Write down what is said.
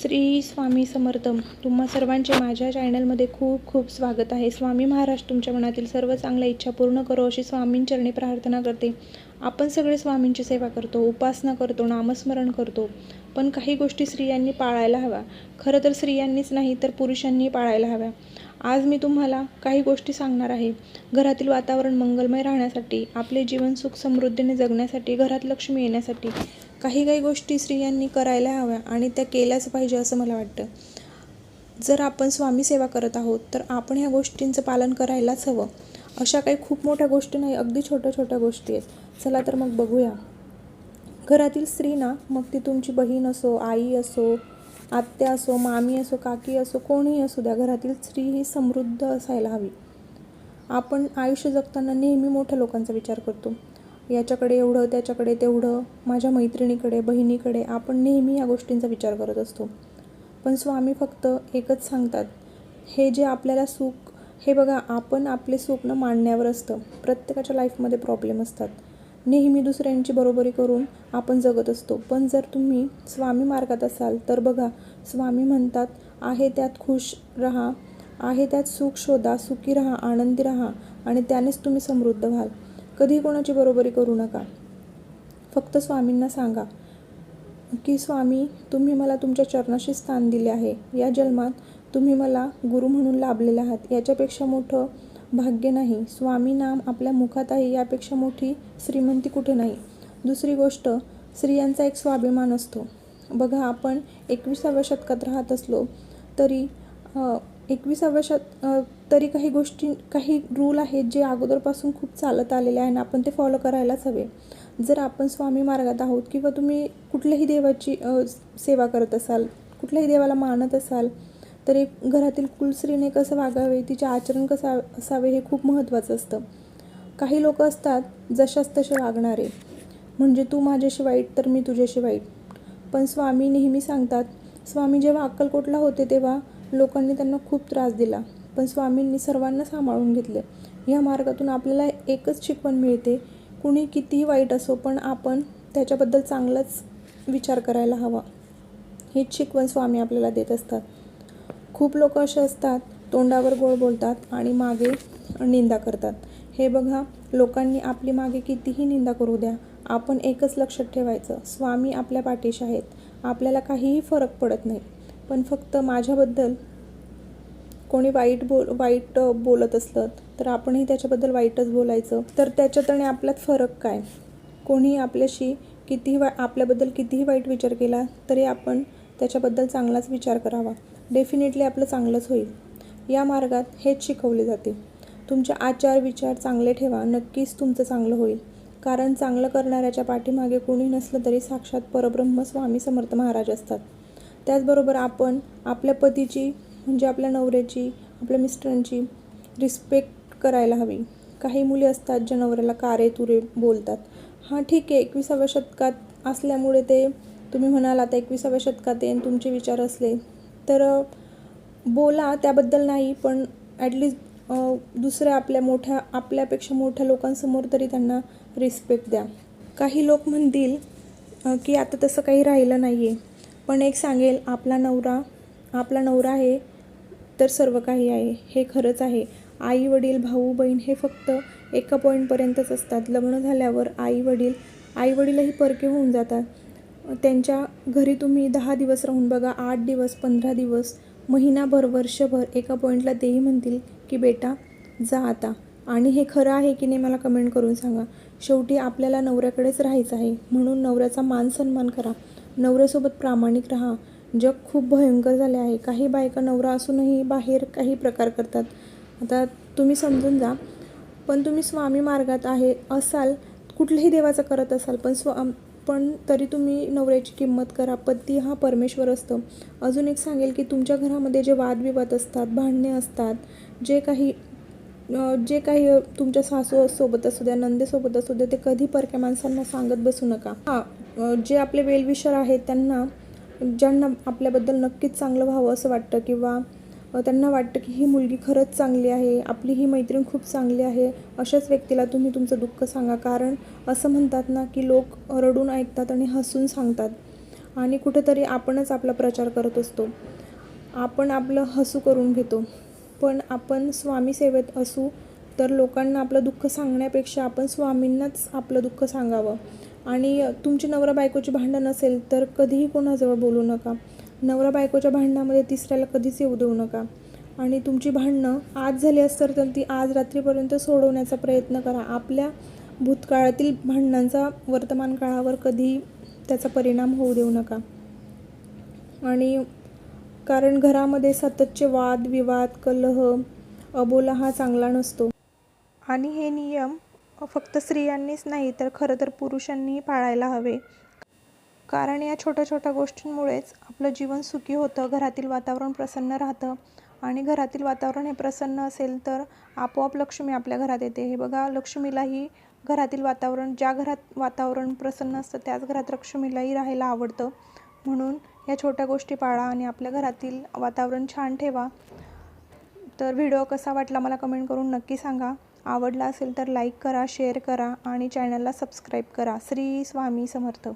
श्री स्वामी समर्थम तुम्हा सर्वांचे माझ्या चॅनलमध्ये खूप खूप स्वागत आहे. स्वामी महाराज तुमच्या मनातील सर्व चांगल्या इच्छा पूर्ण करो अशी स्वामींचरणी प्रार्थना करते. आपण सगळे स्वामींची सेवा करतो उपासना करतो नामस्मरण करतो. पण काही गोष्टी स्त्रियांनी पाळायला हव्या. खरं तर स्त्रियांनीच नाही तर पुरुषांनी पाळायला हव्या. आज मी तुम्हाला काही गोष्टी सांगणार आहे. घरातील वातावरण मंगलमय राहण्यासाठी आपले जीवन सुख समृद्धीने जगण्यासाठी घरात लक्ष्मी येण्यासाठी. काही काही गोष्टी स्त्रियांनी करायला हव्या आणि त्या केल्याच पाहिजे असं मला वाटतं. जर आपण स्वामी सेवा करत आहोत तर आपण ह्या गोष्टींचं पालन करायलाच हवं. अशा काही खूप मोठ्या गोष्टी नाही अगदी छोट्या छोट्या गोष्टी आहेत. चला तर मग बघूया. घरातील स्त्री ना मग ती तुमची बहीण असो आई असो आत्या असो मामी असो काकी असो कोणीही असू द्या घरातील स्त्री ही समृद्ध असायला हवी. आपण आयुष्य जगताना नेहमी मोठ्या लोकांचा विचार करतो. याच्याकडे एवढं त्याच्याकडे तेवढं माझ्या मैत्रिणीकडे बहिणीकडे आपण नेहमी या गोष्टींचा विचार करत असतो. पण स्वामी फक्त एकच सांगतात हे जे आपल्याला सुख हे बघा आपण आपले स्वप्न मांडण्यावर असतं. प्रत्येकाच्या लाईफमध्ये प्रॉब्लेम असतात. नेहमी दुसऱ्यांची बरोबरी करून आपण जगत असतो. पण जर तुम्ही स्वामी मार्गात असाल तर बघा स्वामी म्हणतात आहे त्यात खुश राहा आहे त्यात सुख शोधा सुखी राहा आनंदी राहा आणि त्यानेच तुम्ही समृद्ध व्हाल. कधी कोणाची बरोबरी करू नका. फक्त स्वामींना सांगा की स्वामी तुम्ही मला तुमच्या चरणाशी स्थान दिले आहे. या जन्मात तुम्ही मला गुरु म्हणून लाभलेले आहात. याच्यापेक्षा मोठं भाग्य नाही. स्वामी नाम आपल्या मुखात आहे यापेक्षा मोठी श्रीमंती कुठे नाही. दुसरी गोष्ट स्त्रियांचा एक स्वाभिमान असतो. बघा आपण एकविसाव्या शतकात राहत असलो तरी एकविसाव्या शत तरी काही गोष्टी काही रूल आहेत जे अगोदरपासून खूप चालत आलेले आहे आणि आपण ते फॉलो करायलाच हवे. जर आपण स्वामी मार्गात आहोत किंवा तुम्ही कुठल्याही देवाची सेवा करत असाल कुठल्याही देवाला मानत असाल तर एक घरातील कुलस्त्रीने कसं वागावे तिचे आचरण कसं असावे हे खूप महत्त्वाचं असतं. काही लोक असतात जशाच तसे वागणारे. म्हणजे तू माझ्याशी वाईट तर मी तुझ्याशी वाईट. पण स्वामी नेहमी सांगतात स्वामी जेव्हा अक्कलकोटला होते तेव्हा लोकांनी त्यांना खूप त्रास दिला. पण स्वामींनी सर्वांना सांभाळून घेतले. या मार्गातून आपल्याला एकच शिकवण मिळते. कुणी कितीही वाईट असो पण आपण त्याच्याबद्दल चांगलाच विचार करायला हवा. हीच शिकवण स्वामी आपल्याला देत असतात. खूप लोक असे असतात तोंडावर गोळ बोलतात आणि मागे निंदा करतात. हे बघा लोकांनी आपली मागे कितीही निंदा करू द्या आपण एकच लक्षात ठेवायचं स्वामी आपल्या पाठीशी आहेत. आपल्याला काहीही फरक पडत नाही. पण फक्त माझ्याबद्दल कोणी वाईट बोल वाईट बोलत असलं तर आपणही त्याच्याबद्दल वाईटच बोलायचं. तर त्याच्यात आणि आपल्यात फरक काय? कोणी आपल्याशी कितीही वा आपल्याबद्दल कितीही वाईट विचार केला तरी आपण त्याच्याबद्दल चांगलाच विचार करावा. डेफिनेटली आपलं चांगलंच होईल. या मार्गात हेच शिकवले जाते. तुमचे आचार विचार चांगले ठेवा. नक्कीच तुमचं चांगलं होईल. कारण चांगलं करणाऱ्याच्या पाठीमागे कोणी नसलं तरी साक्षात परब्रह्म स्वामी समर्थ महाराज असतात. त्याचबरोबर आपण आपल्या पतीची म्हणजे आपल्या नवऱ्याची आपल्या मिस्टरांची रिस्पेक्ट करायला हवी. काही मुली असतात ज्या नवऱ्याला कारे तुरे बोलतात. हां ठीक आहे एकविसाव्या शतकात असल्यामुळे ते तुम्ही म्हणाल आता एकविसाव्या शतकात येईन तुमचे विचार असले तर बोला त्याबद्दल नाही पण ॲटलिस्ट दुसऱ्या आपल्या मोठ्या आपल्यापेक्षा मोठ्या लोकांसमोर तरी त्यांना रिस्पेक्ट द्या. काही लोक म्हणतील की आता तसं काही राहिलं नाही आहे पण एक सांगेल आपला नवरा आपला नवरा आहे तर सर्व काही आहे. हे खरंच आहे. आई वडील भाऊ बहीण हे फक्त एका पॉईंटपर्यंतच असतात. लग्न झाल्यावर आई वडील आई वडीलही परके होऊन जातात. त्यांच्या घरी तुम्ही दहा दिवस राहून बघा आठ दिवस पंधरा दिवस महिनाभर वर्षभर एका पॉईंटला तेही म्हणतील की बेटा जा आता. आणि हे खरं आहे की नाही मला कमेंट करून सांगा. शेवटी आपल्याला नवऱ्याकडेच राहायचं आहे. म्हणून नवऱ्याचा मान सन्मान करा. नवऱ्यासोबत प्रामाणिक राहा. जग खूप भयंकर झाले आहे. काही बायका नवरा असूनही बाहेर काही प्रकार करतात. आता तुम्ही समजून जा. पण तुम्ही स्वामी मार्गात आहे असाल कुठल्याही देवाचं करत असाल पण स्व पण तरी तुम्ही नवऱ्याची किंमत करा. पती हा परमेश्वर असतो. अजून एक सांगेल की तुमच्या घरामध्ये जे वादविवाद असतात भांडणे असतात जे काही जे काही तुमच्या सासू सोबत असू द्या नंदेसोबत असू द्या ते कधी परक्या माणसांना सांगत बसू नका. हां जे आपले वेलविशर आहेत त्यांना ज्यांना आपल्याबद्दल नक्कीच चांगलं व्हावं असं वाटतं किंवा त्यांना वाटतं की ही मुलगी खरंच चांगली आहे आपली ही मैत्रीण खूप चांगली आहे अशाच व्यक्तीला तुम्ही तुमचं दुःख सांगा. कारण असं म्हणतात ना की लोक रडून ऐकतात आणि हसून सांगतात. आणि कुठेतरी आपणच आपला प्रचार करत असतो. आपण आपलं हसू करून घेतो. पण आपण स्वामी सेवेत असू तर लोकांना आपलं दुःख सांगण्यापेक्षा आपण स्वामींनाच आपलं दुःख सांगावं. आणि तुमची नवरा बायकोची भांडण असेल तर कधीही कोणाजवळ बोलू नका. नवरा बायकोच्या भांडणामध्ये तिसऱ्याला कधीच येऊ देऊ नका. आणि तुमची भांडणं आज झाली असतर तर ती आज रात्रीपर्यंत सोडवण्याचा प्रयत्न करा. आपल्या भूतकाळातील भांडणांचा वर्तमान काळावर कधी त्याचा परिणाम होऊ देऊ नका. आणि कारण घरामध्ये सततचे वाद विवाद कलह अबोला हा चांगला नसतो. आणि हे नियम फक्त स्त्रियांनीच नाही तर खरं तर पुरुषांनीही पाळायला हवे. कारण या छोट्या छोट्या गोष्टींमुळेच आपलं जीवन सुखी होतं घरातील वातावरण प्रसन्न राहतं. आणि घरातील वातावरण हे प्रसन्न असेल तर आपोआप लक्ष्मी आपल्या घरात येते. हे बघा लक्ष्मीलाही घरातील वातावरण ज्या घरात वातावरण प्रसन्न असतं त्याच घरात लक्ष्मीलाही राहायला आवडतं. म्हणून या छोट्या गोष्टी पाळा आणि आपल्या घरातील वातावरण छान ठेवा. तर व्हिडिओ कसा वाटला मला कमेंट करून नक्की सांगा. आवडला असेल तर लाईक करा शेअर करा आणि चॅनलला सबस्क्राईब करा. श्री स्वामी समर्थ.